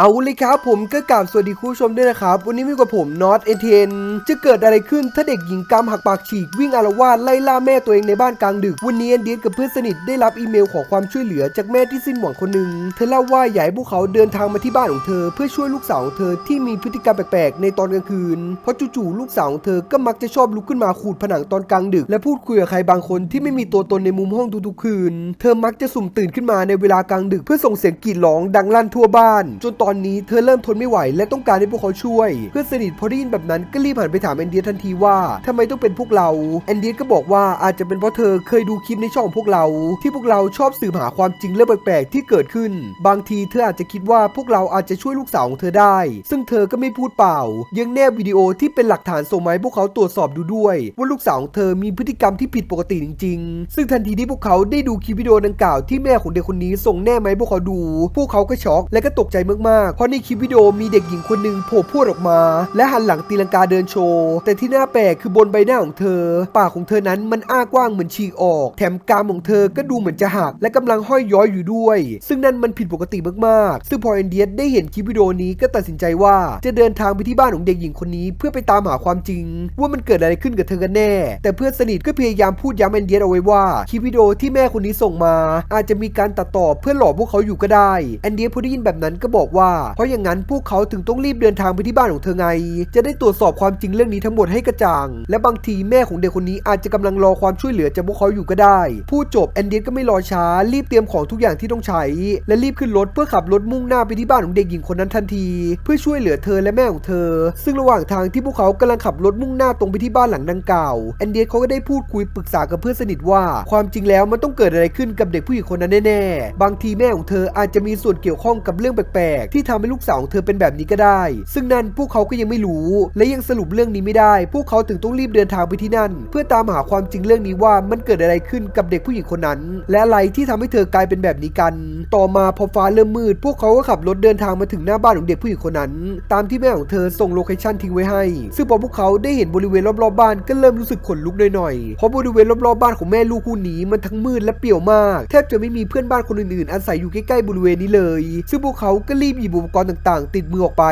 เอาเลยครับผมก็กราบสวัสดีคุณผู้ชมด้วยนะครับ วันนี้มีกับผมนอตเอเทนจะเกิดอะไรขึ้นถ้าเด็กหญิงกำหักปากฉีกวิ่งอารวาสไล่ล่าแม่ตัวเองในบ้านกลางดึก วันนี้แอนเดียกับเพื่อนสนิทได้รับอีเมลขอความช่วยเหลือจากแม่ที่สิ้นหวังคนหนึ่งเธอเล่าว่าอยากให้พวกเขาเดินทางมาที่บ้านของเธอ เพื่อช่วยลูกสาวของเธอที่มีพฤติกรรมแปลกๆในตอนกลางคืนเพราะจู่ๆลูกสาวของเธอก็มักจะชอบลุกขึ้นมาขูดผนังตอนกลางดึก และพูดคุยกับใครบางคนที่ไม่มีตัวตนในมุมห้องทุกๆคืน เธอมักจะสุ่มตื่นขึ้นมาในเวลากลางดึก เพื่อส่งเสียงกรีดร้องดังลั่นทั่วบ้านจนตออนนี้เธอเริ่มทนไม่ไหว และต้องการให้พวกเขาช่วย เพื่อนสนิทพอได้ยินแบบนั้นก็รีบหันไปถามแอนเดียทันทีว่าทำไมต้องเป็นพวกเราแอนเดียก็บอกว่าอาจจะเป็นเพราะเธอเคยดูคลิปในช่องของพวกเรา ที่พวกเราชอบสืบหาความจริงเรื่องแปลกๆที่เกิดขึ้น บางทีเธออาจจะคิดว่าพวกเราอาจจะช่วยลูกสาวของเธอได้ ซึ่งเธอก็ไม่พูดเปล่า ยังแนบวิดีโอที่เป็นหลักฐานส่งมาให้พวกเขาตรวจสอบดูด้วยว่าลูกสาวของเธอมีพฤติกรรมที่ผิดปกติจริง ๆ ซึ่งทันทีที่พวกเขาได้ดูคลิปวิดีโอดังกล่าวที่แม่ของเด็กคนนี้ส่งแน่มาให้พวกเขาดู พวกเขาก็ช็อกและก็ตกใจมากๆเพราะในคลิปวิดีโอมีเด็กหญิงคนหนึ่งโผล่พรวดออกมา และหันหลังตีลังกาเดินโชว์แต่ที่น่าแปลกคือบนใบหน้าของเธอ ปากของเธอนั้นมันอ้ากว้างเหมือนฉีกออก แถมกรามของเธอก็ดูเหมือนจะหักและกำลังห้อยย้อยอยู่ด้วย ซึ่งนั่นมันผิดปกติมากๆ ซึ่งพอเอนเดียสได้เห็นคลิปวิดีโอนี้ก็ตัดสินใจว่าจะเดินทางไปที่บ้านของเด็กหญิงคนนี้ เพื่อไปตามหาความจริง ว่ามันเกิดอะไรขึ้นกับเธอกันแน่ แต่เพื่อนสนิทก็พยายามพูดย้ำเอนเดียสเอาไว้ว่าคลิปวิดีโอที่แม่คนนี้ส่งมา อาจจะมีการตัดต่อเพื่อหลอกพวกเขาอยู่ก็ได้แอนเดียสพอได้ยินแบบนั้นก็บอกว่าเพราะอย่างนั้นพวกเขาถึงต้องรีบเดินทางไปที่บ้านของเธอไง จะได้ตรวจสอบความจริงเรื่องนี้ทั้งหมดให้กระจ่าง และบางทีแม่ของเด็กคนนี้อาจจะกำลังรอความช่วยเหลือจากพวกเขาอยู่ก็ได้ พูดจบแอนเดียสก็ไม่รอช้า รีบเตรียมของทุกอย่างที่ต้องใช้ และรีบขึ้นรถเพื่อขับรถมุ่งหน้าไปที่บ้านของเด็กหญิงคนนั้นทันที เพื่อช่วยเหลือเธอและแม่ของเธอ ซึ่งระหว่างทางที่พวกเขากำลังขับรถมุ่งหน้าตรงไปที่บ้านหลังดังกล่าวแอนเดียสเขาก็ได้พูดคุยปรึกษากับเพื่อนสนิทว่า ความจริงแล้วมันต้องเกิดอะไรขึ้นกับเด็กผู้หญิงคนนั้นแน่ๆบางทีแม่ของเธออาจจะมีส่วนเกี่ยวข้องกับเรื่องแปลกๆที่ทำให้ลูกสาวของเธอเป็นแบบนี้ก็ได้ ซึ่งนั่นพวกเขาก็ยังไม่รู้ และยังสรุปเรื่องนี้ไม่ได้ พวกเขาถึงต้องรีบเดินทางไปที่นั่น เพื่อตามหาความจริงเรื่องนี้ว่ามันเกิดอะไรขึ้นกับเด็กผู้หญิงคนนั้น และอะไรที่ทำให้เธอกลายเป็นแบบนี้กัน ต่อมาพอฟ้าเริ่มมืด พวกเขาก็ขับรถเดินทางมาถึงหน้าบ้านของเด็กผู้หญิงคนนั้น ตามที่แม่ของเธอส่งโลเคชั่นทิ้งไว้ให้ ซึ่งพอพวกเขาได้เห็นบริเวณรอบๆบ้านก็เริ่มรู้สึกขนลุกหน่อยๆเพราะบริเวณรอบๆบ้านของแม่ลูกคู่นี้มันทั้งมืดและเปี่ยวมาก แทบจะไม่มีเพื่อนบ้านคนอื่นๆอาศัยอยู่ใกล้ๆบริเวณนี้เลย ซึ่งพวกเขาก็รีบหยิบอุปกรณ์ต่างๆ ติดมือออกไป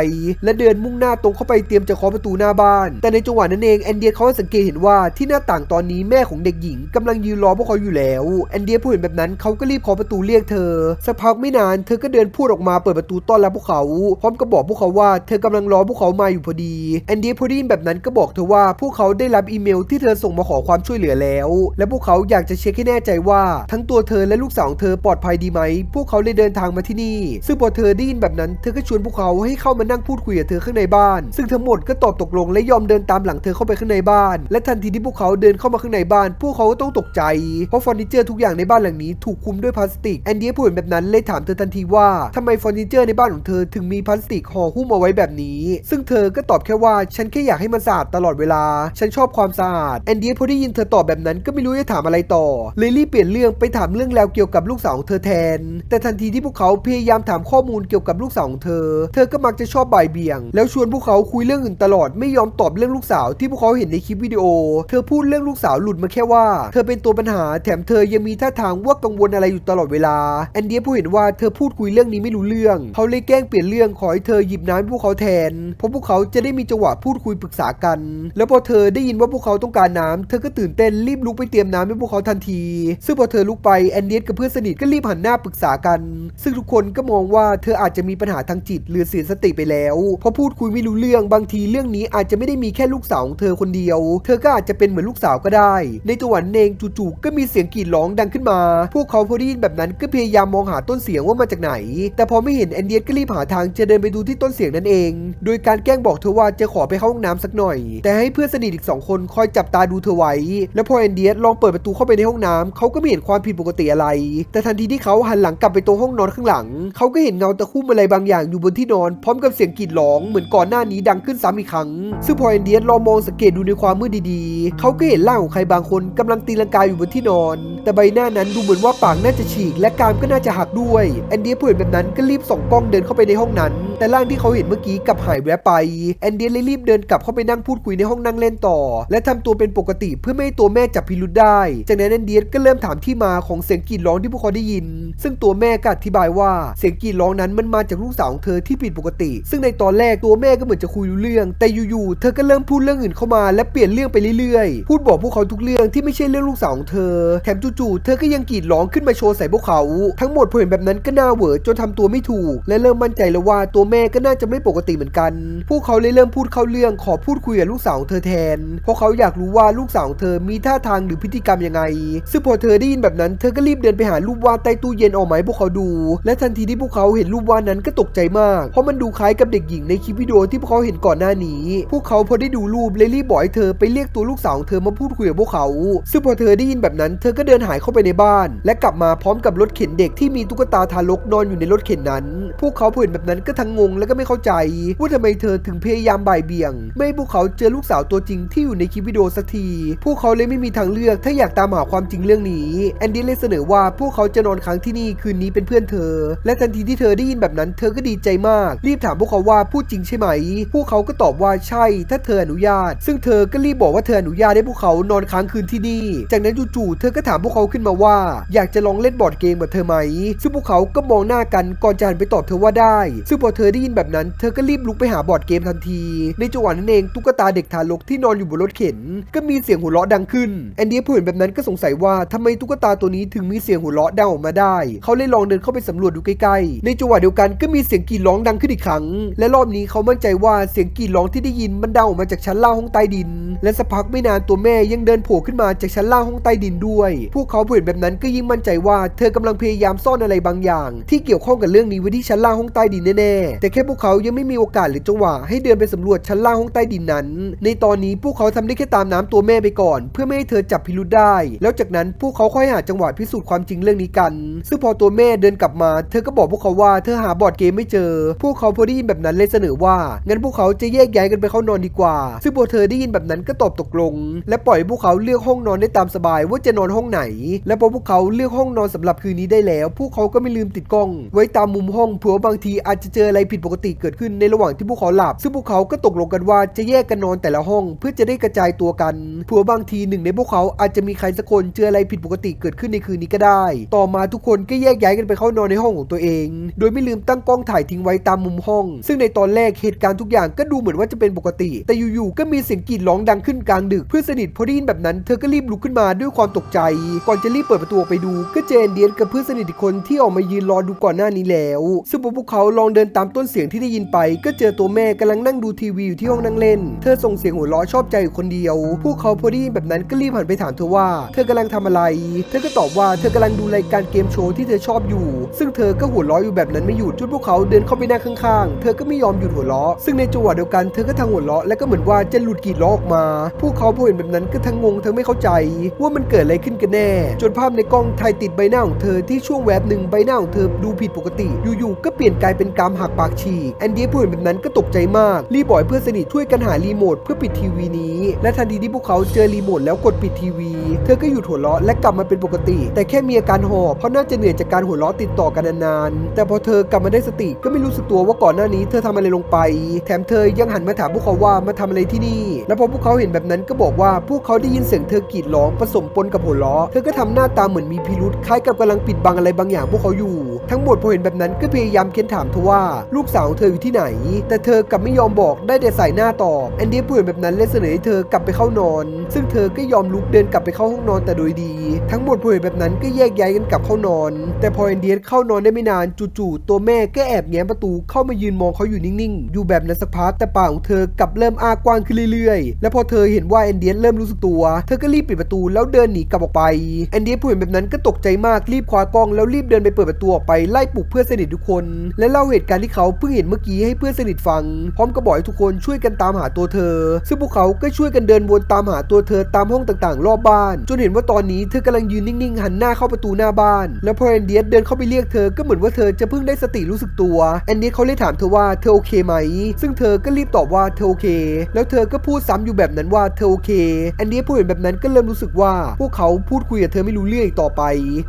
และเดินมุ่งหน้าตรงเข้าไปเตรียมจะเคาะประตูหน้าบ้าน แต่ในจังหวะนั้นเองแอนเดียเขาสังเกตเห็นว่าที่หน้าต่างตอนนี้แม่ของเด็กหญิงกำลังยืนรอพวกเขาอยู่แล้วแอนเดียผู้เห็นแบบนั้นเขาก็รีบเคาะประตูเรียกเธอสักพักไม่นานเธอก็เดินพูดออกมาเปิดประตูต้อนรับพวกเขา พร้อมกับบอกพวกเขาว่าเธอกำลังรอพวกเขามาอยู่พอดีแอนเดียพอได้ยินแบบนั้นก็บอกเธอว่าพวกเขาได้รับอีเมลที่เธอส่งมาขอความช่วยเหลือแล้ว และพวกเขาอยากจะเช็คให้แน่ใจว่า ทั้งตัวเธอและลูกสาวของเธอปลอดภัยดีไหม พวกเขาเลยเดินทางมาที่นี่ ซึ่งพอเธอได้ยินแบบนั้นเธอก็ชวนพวกเขาให้เข้ามานั่งพูดคุยกับเธอข้างในบ้าน ซึ่งทั้งหมดก็ตอบตกลงและยอมเดินตามหลังเธอเข้าไปข้างในบ้าน และทันทีที่พวกเขาเดินเข้ามาข้างในบ้าน พวกเขาก็ต้องตกใจ เพราะเฟอร์นิเจอร์ทุกอย่างในบ้านหลังนี้ถูกคลุมด้วยพลาสติกแอนดียผู้เห็นแบบนั้นเลยถามเธอทันทีว่าทำไมเฟอร์นิเจอร์ในบ้านของเธอถึงมีพลาสติกห่อหุ้มเอาไว้แบบนี้ ซึ่งเธอก็ตอบแค่ว่าฉันแค่อยากให้มันสะอาดตลอดเวลา ฉันชอบความสะอาดแอนดียพอได้ยินเธอตอบแบบนั้นก็ไม่รู้จะถามอะไรต่อเลยรีบเปลี่ยนเรื่องไปถามเรื่องราวเกี่ยวกับลูกสาวของเธอแทน แต่ทันทีที่พวกเขาพยายามถามข้อมูลเกี่ยวกับลูกสาวของเธอ เธอก็มักจะชอบบ่ายเบี่ยง แล้วชวนพวกเขาคุยเรื่องอื่นตลอดไม่ยอมตอบเรื่องลูกสาวที่พวกเขาเห็นในคลิปวิดีโอ เธอพูดเรื่องลูกสาวหลุดมาแค่ว่า เธอเป็นตัวปัญหา แถมเธอยังมีท่าทางว่ากังวลอะไรอยู่ตลอดเวลาแอนเดียผู้เห็นว่าเธอพูดคุยเรื่องนี้ไม่รู้เรื่อง เขาเลยแกล้งเปลี่ยนเรื่องขอให้เธอหยิบน้ำให้พวกเขาแทน เพราะพวกเขาจะได้มีจังหวะพูดคุยปรึกษากัน แล้วพอเธอได้ยินว่าพวกเขาต้องการน้ำเธอก็ตื่นเต้นรีบลุกไปเตรียมน้ำให้พวกเขาทันที ซึ่งพอเธอลุกไปแอนเดียกับเพื่อนสนิทก็รีบหันหน้าปรึกษากัน ซึ่งทุกคนก็มองว่าเธออาจจะมีปัญหาทางจิตหรือเสียสติไปแล้วเพราะพูดคุยไม่รู้เรื่องบางทีเรื่องนี้อาจจะไม่ได้มีแค่ลูกสาวของเธอคนเดียว เธอก็อาจจะเป็นเหมือนลูกสาวก็ได้ ในจังหวะนั้นเองจู่ๆก็มีเสียงกรีดร้องดังขึ้นมา พวกเขาพอได้ยินแบบนั้นก็พยายามมองหาต้นเสียงว่ามาจากไหน แต่พอไม่เห็นแอนเดียสก็รีบหาทางจะเดินไปดูที่ต้นเสียงนั่นเอง โดยการแกล้งบอกเธอว่าจะขอไปเข้าห้องน้ำสักหน่อย แต่ให้เพื่อนสนิทอีกสองคนคอยจับตาดูเธอไว้ แล้วพอแอนเดียสลองเปิดประตูเข้าไปในห้องน้ำเขาก็ไม่เห็นความผิดปกติอะไร แต่ทันทีที่เขาหันหลังกลับไปตรงห้องนอนข้างหลัง เขาก็เห็นเงาตะคุ่มอะไรบางอย่างอยู่บนที่นอน พร้อมกับเสียงกรีดร้องเหมือนก่อนหน้านี้ดังขึ้นซ้ำอีกครั้ง ซึ่งพอแอนเดียลองมองสังเกตดูในความมืดดีๆ เขาก็เห็นร่างของใครบางคนกำลังตีลังกาอยู่บนที่นอน แต่ใบหน้านั้นดูเหมือนว่าปากน่าจะฉีกและกรามก็น่าจะหักด้วยแอนเดียผู้เห็นแบบนั้นก็รีบส่องกล้องเดินเข้าไปในห้องนั้น แต่ร่างที่เขาเห็นเมื่อกี้กลับหายแวบไปแอนเดียเลยรีบเดินกลับเข้าไปนั่งพูดคุยในห้องนั่งเล่นต่อ และทำตัวเป็นปกติเพื่อไม่ให้ตัวแม่จับพิรุธได้ จากนั้นแอนเดียก็เริ่มถามที่มาของเสียงกรีดร้องที่พวกเขาได้ยิน ซึ่งตัวแม่ก็อธิบายว่าเสียงกรีดร้องนั้นมันมาจากจากลูกสาวของเธอที่ผิดปกติ ซึ่งในตอนแรกตัวแม่ก็เหมือนจะคุยรู้เรื่อง แต่อยู่ๆเธอก็เริ่มพูดเรื่องอื่นเข้ามาและเปลี่ยนเรื่องไปเรื่อยๆ พูดบอกพวกเขาทุกเรื่องที่ไม่ใช่เรื่องลูกสาวของเธอ แถมจู่ๆเธอก็ยังกรีดร้องขึ้นมาโชว์ใส่พวกเขา ทั้งหมดพอเห็นแบบนั้นก็น่าเหวอจนทำตัวไม่ถูก และเริ่มมั่นใจแล้วว่าตัวแม่ก็น่าจะไม่ปกติเหมือนกัน พวกเขาเลยเริ่มพูดเข้าเรื่องขอพูดคุยกับลูกสาวของเธอแทน เพราะเขาอยากรู้ว่าลูกสาวของเธอมีท่าทางหรือพฤติกรรมยังไง ซึ่งพอเธอได้ยินแบบนั้น เธอก็รีบเดินไปหารูปวาดใต้ตู้เย็นออกมาให้พวกเขาดู และทันทีที่พวกเขาเห็นรูปวาดนั้นก็ตกใจมาก เพราะมันดูคล้ายกับเด็กหญิงในคลิปวิดีโอที่พวกเขาเห็นก่อนหน้านี้ พวกเขาพอได้ดูรูปเลยรีบบอกให้เธอไปเรียกตัวลูกสาวของเธอมาพูดคุยกับพวกเขา ซึ่งพอเธอได้ยินแบบนั้น เธอก็เดินหายเข้าไปในบ้าน และกลับมาพร้อมกับรถเข็นเด็กที่มีตุ๊กตาทารกนอนอยู่ในรถเข็นนั้น พวกเขาเห็นแบบนั้นก็ทั้งงงและก็ไม่เข้าใจว่าทำไมเธอถึงพยายามบ่ายเบี่ยง ไม่ให้พวกเขาเจอลูกสาวตัวจริงที่อยู่ในคลิปวิดีโอสักที พวกเขาเลยไม่มีทางเลือกถ้าอยากตามหาความจริงเรื่องนี้แอนดี้เลยเสนอว่าพวกเขาจะนอนค้างที่นี่คืนนี้เป็นเพื่อนเธอ และทันทีที่เธอได้ยินแบบนั้นเธอก็ดีใจมาก รีบถามพวกเขาว่าพูดจริงใช่ไหม พวกเขาก็ตอบว่าใช่ ถ้าเธออนุญาต ซึ่งเธอก็รีบบอกว่าเธออนุญาตให้พวกเขานอนค้างคืนที่นี่ จากนั้นจู่ๆเธอก็ถามพวกเขาขึ้นมาว่า อยากจะลองเล่นบอร์ดเกมกับเธอไหม ซึ่งพวกเขาก็มองหน้ากันก่อนจะหันไปตอบเธอว่าได้ ซึ่งพอเธอได้ยินแบบนั้น เธอก็รีบลุกไปหาบอร์ดเกมทันที ในจังหวะนั้นเองตุ๊กตาเด็กทารกที่นอนอยู่บนรถเข็น ก็มีเสียงหัวเราะดังขึ้นแอนดี้ผู้เห็นแบบนั้นก็สงสัยว่าทำไมตุ๊กตาตัวนี้ถึงมีเสียงหัวเราะดังออกมาได้ เขาเลยลองเดินเข้าไปสำรวจดูใกล้ๆ ในจังหวะเดียวกันก็ก็มีเสียงกรีดร้องดังขึ้นอีกครั้ง และรอบนี้เขามั่นใจว่าเสียงกรีดร้องที่ได้ยินมันเดังออกมาจากชั้นล่างห้องใต้ดิน และสักพักไม่นานตัวแม่ยังเดินโผล่ขึ้นมาจากชั้นล่างห้องใต้ดินด้วย พวกเขาเห็นแบบนั้นก็ยิ่งมั่นใจว่าเธอกำลังพยายามซ่อนอะไรบางอย่าง ที่เกี่ยวข้องกับเรื่องนี้ไว้ที่ชั้นล่างห้องใต้ดินแน่ๆ แต่แค่พวกเขายังไม่มีโอกาสหรือจังหวะให้เดินไปสำรวจชั้นล่างห้องใต้ดินนั้น ในตอนนี้พวกเขาทำได้แค่ตามน้ำตัวแม่ไปก่อน เพื่อไม่ให้เธอจับพิรุธได้ แล้วจากนั้นพวกเขาค่อยหาจังหวะพิสูจน์ความจริงเรื่องนี้กัน ซึ่งพอตัวแม่เดินกลับมา เธอก็บอกพวกเขาว่าเธอหาบอร์ดเกมไม่เจอ พวกเขาพอได้ยินแบบนั้นเลยเสนอว่างั้นพวกเขาจะแยกย้ายกันไปเข้านอนดีกว่า ซึ่งพอเธอได้ยินแบบนั้นก็ตอบตกลง และปล่อยพวกเขาเลือกห้องนอนได้ตามสบายว่าจะนอนห้องไหน และพอพวกเขาเลือกห้องนอนสำหรับคืนนี้ได้แล้ว พวกเขาก็ไม่ลืมติดกล้อง ไว้ตามมุมห้องเผื่อบางทีอาจจะเจออะไรผิดปกติเกิดขึ้นในระหว่างที่พวกเขาหลับ ซึ่งพวกเขาก็ตกลงกันว่าจะแยกกันนอนแต่ละห้อง เพื่อจะได้กระจายตัวกันเผื่อบางทีหนึ่งในพวกเขาอาจจะมีใครสักคนเจออะไรผิดปกติเกิดขึ้นในคืนนี้ก็ได้ ต่อมาทุกคนก็แยกย้ายกันไปเข้านอนในห้องของตัวเอง โดยไม่ลืมตั้ง้งกล้องถ่ายทิ้งไว้ตามมุมห้อง ซึ่งในตอนแรกเหตุการณ์ทุกอย่างก็ดูเหมือนว่าจะเป็นปกติ แต่อยู่ๆก็มีเสียงกรีดร้องดังขึ้นกลางดึกเพื่อนสนิทพอได้ยินแบบนั้นเธอก็รีบลุกขึ้นมาด้วยความตกใจ ก่อนจะรีบเปิดประตูออกไปดู ก็เจนเดียนกับเพื่อนสนิทอีกคนที่ออกมายืนรอดูก่อนหน้านี้แล้ว ซึ่งพวกเขาลองเดินตามต้นเสียงที่ได้ยินไป ก็เจอตัวแม่กำลังนั่งดูทีวีอยู่ที่ห้องนั่งเล่น เธอส่งเสียงหัวเราะชอบใจอยู่คนเดียว พวกเขาพอได้ยินแบบนั้นก็รีบหันไปถามเธอว่า เธอกำลังทำอะไร เธอก็ตอบว่าเธอกำลังดูรายการเกมโชว์ที่เธอชอบอยู่ ซึ่งเธอก็หัวเราะอยู่แบบนั้นไม่หยุดจนพวกเขาเดินเข้าไปนั่งข้างๆ เธอก็ไม่ยอมหยุดหัวเราะ ซึ่งในจังหวะเดียวกันเธอก็ทางหัวเราะและก็เหมือนว่าจะหลุดกรีดร้องออกมา พวกเขาพอเห็นแบบนั้นก็ทั้งงงทั้งไม่เข้าใจ ว่ามันเกิดอะไรขึ้นกันแน่ จนภาพในกล้องถ่ายติดใบหน้าของเธอที่ช่วงแวบหนึ่งใบหน้าของเธอดูผิดปกติ อยู่ๆก็เปลี่ยนกลายเป็นกรามหักปากฉีกแอนดี้พอเห็นแบบนั้นก็ตกใจมาก รีบบอกให้เพื่อนสนิทช่วยกันหารีโมทเพื่อปิดทีวีนี้ และทันทีที่พวกเขาเจอรีโมทแล้วกดปิดทีวี เธอก็หยุดหัวเราะและกลับมาเป็นปกติ แต่แค่มีอาการหอบเพราะน่าจะเหนื่อยจากการหัวเราะติดต่อกันนานๆแต่พอเธอกลับมาได้สติก็ไม่รู้สึกตัวว่าก่อนหน้านี้เธอทำอะไรลงไป แถมเธอยังหันมาถามพวกเขาว่ามาทำอะไรที่นี่ แล้วพอพวกเขาเห็นแบบนั้นก็บอกว่าพวกเขาได้ยินเสียงเธอกรีดร้องผสมปนกับหัวเราะเธอก็ทำหน้าตาเหมือนมีพิรุษคล้ายกับกำลังปิดบังอะไรบางอย่างพวกเขาอยู่ ทั้งหมดพอเห็นแบบนั้นก็พยายามเค้นถามเธอว่าลูกสาวของเธออยู่ที่ไหน แต่เธอกลับไม่ยอมบอกได้แต่ใส่หน้าตอบแอนดี้พูดแบบนั้นเลยเสนอให้เธอกลับไปเข้านอน ซึ่งเธอก็ยอมลุกเดินกลับไปเข้าห้องนอนแต่โดยดี ทั้งหมดพอเห็นแบบนั้นก็แยกย้ายกันกลับเข้านอน แต่พอแอนเดียเข้านอนได้ไม่นานจู่ๆตัวแม่ก็แอบแง้มประตูเข้ามายืนมองเขาอยู่นิ่งๆ อยู่แบบนั้นสักพักแต่ปากของเธอกลับเริ่มอ้ากว้างขึ้นเรื่อยๆ และพอเธอเห็นว่าแอนเดียสเริ่มรู้สึกตัว เธอก็รีบปิดประตูแล้วเดินหนีกลับออกไปแอนเดียสผู้เห็นแบบนั้นก็ตกใจมากรีบคว้ากล้องแล้วรีบเดินไปเปิดประตูออกไปไล่ปลุกเพื่อนสนิททุกคน และเล่าเหตุการณ์ที่เขาเพิ่งเห็นเมื่อกี้ให้เพื่อนสนิทฟัง พร้อมกับบอกให้ทุกคนช่วยกันตามหาตัวเธอ ซึ่งพวกเขาก็ช่วยกันเดินวนตามหาตัวเธอตามห้องต่างๆ รอบบ้าน จนเห็นว่าตอนนี้เธอกำลังยืนนิ่งๆ หันหน้าเข้าประตูหน้าบ้าน แล้วพอแอนเดียเดินเข้าไปเรียกเธอก็เหมือนว่าเธอจะเพิ่งได้สติรูสึกตัว แอนเดียเขาเลยถามเธอว่าเธอโอเคไหม ซึ่งเธอก็รีบตอบว่าเธอโอเค แล้วเธอก็พูดซ้ำอยู่แบบนั้นว่าเธอโอเค แอนเดียพูดเห็นแบบนั้นก็เริ่มรู้สึกว่า พวกเขาพูดคุยกับเธอไม่รู้เรื่องอีกต่อไป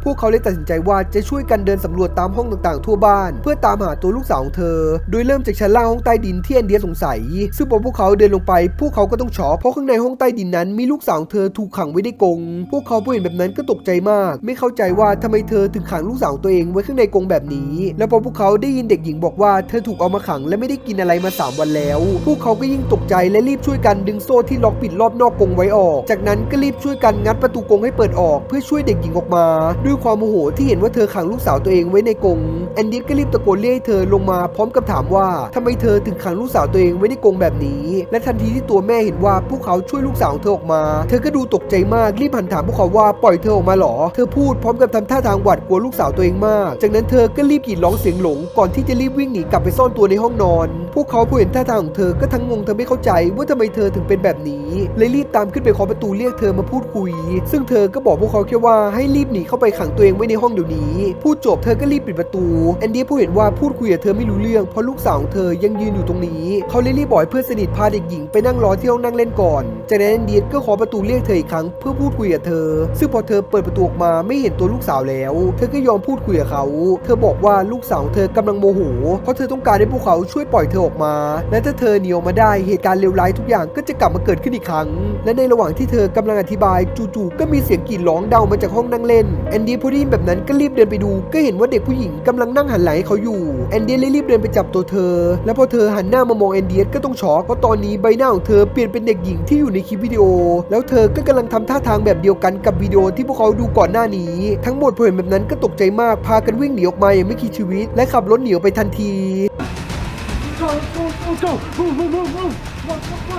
พวกเขาเลยตัดสินใจว่าจะช่วยกันเดินสำรวจตามห้องต่างๆ ทั่วบ้าน เพื่อตามหาตัวลูกสาวของเธอ โดยเริ่มจากชั้นล่างห้องใต้ดินที่แอนเดียสงสัย ซึ่งพอพวกเขาเดินลงไป พวกเขาก็ต้องช็อกเพราะข้างในห้องใต้ดินนั้นมีลูกสาวของเธอถูกขังไว้ในกรง พวกเขาพอเห็นแบบนั้นก็ตกใจมาก ไม่เข้าใจว่าทำไมเธอถึงขังลูกสาวตัวเองไว้ข้างในกรงแบบนี้ แล้วพอพวกเขาได้ยินเด็กหญิงบอกว่าเธอถูกเอามาขังและไม่ได้กินอะไรมา 3 วันแล้ว พวกเขาก็ยิ่งตกใจและรีบช่วยกันดึงโซ่ที่ล็อกปิดรอบนอกกรงไว้ออก จากนั้นก็รีบช่วยกันงัดประตูกรงให้เปิดออก เพื่อช่วยเด็กหญิงออกมา ด้วยความโมโหที่เห็นว่าเธอขังลูกสาวตัวเองไว้ในกรงแอนดี้ก็รีบตะโกนเรียกเธอลงมาพร้อมกับถามว่าทำไมเธอถึงขังลูกสาวตัวเองไว้ในกรงแบบนี้ และทันทีที่ตัวแม่เห็นว่าพวกเขาช่วยลูกสาวของเธอออกมา เธอก็ดูตกใจมากรีบหันถามพวกเขาว่าปล่อยเธอออกมาหรอ เธอพูดพร้อมกับทำท่าทางหวาดกลัวลูกสาวตัวเองมาก จากนั้นเธอก็รีบกรีดร้องเสียงหลงก่อนที่จะรีบวิ่งหนีกลับไปซ่อนตัวในห้องนอน พวกเขาพอเห็นท่าทางของเธอก็ทั้งงงเธอไม่เข้าใจว่าทำไมเธอถึงเป็นแบบนี้เลยรีบตามขึ้นไปเคาะประตูเรียกเธอมาพูดคุย ซึ่งเธอก็บอกพวกเขาแค่ว่าให้รีบหนีเข้าไปขังตัวเองไว้ในห้องเดี๋ยวนี้ พูดจบเธอก็รีบปิดประตูแอนดี้ผู้เห็นว่าพูดคุยกับเธอไม่รู้เรื่องเพราะลูกสาวของเธอยังยืนอยู่ตรงนี้ เขาเลยรีบบอกเพื่อนสนิทพาเด็กหญิงไปนั่งรอที่ห้องนั่งเล่นก่อน จากนั้นแอนดี้ก็เคาะประตูเรียกเธออีกครั้งเพื่อพูดคุยกับเธอ ซึ่งพอเธอเปิดประตูออกมาไม่เห็นตัวลูกสาวแล้ว เธอก็ยอมพูดคุยกับเขา เธอบอกว่าลูกสาวของเธอกำลังโมโห เพราะเธอต้องการให้พวกเขาช่วยปล่อยเธอออกมา และถ้าเธอหนีออกมาได้เหตุการณ์เลวร้ายทุกอย่างก็จะกลับมาเกิดขึ้นอีกครั้ง และในระหว่างที่เธอกำลังอธิบายจู่ๆก็มีเสียงกรีดร้องดังมาจากห้องนั่งเล่นแอนดี้พอได้ยินแบบนั้นก็รีบเดินไปดู ก็เห็นว่าเด็กผู้หญิงกำลังนั่งหันไหลเขาอยู่แอนดี้เลยรีบเดินไปจับตัวเธอ แล้วพอเธอหันหน้ามามองแอนดี้ก็ต้องช็อกเพราะตอนนี้ใบหน้าของเธอเปลี่ยนเป็นเด็กหญิงที่อยู่ในคลิปวิดีโอ แล้วเธอก็กำลังทำท่าทางแบบเดียวกันกับวิดีโอที่พวกเขาดูก่อนหน้านี้ ทั้งหมดพอเห็นแบบนั้นก็ตกใจมากพากันวิ่งหนีออกมาอย่างไม่คิดชีวิตและขับรถหนีออกไปทันที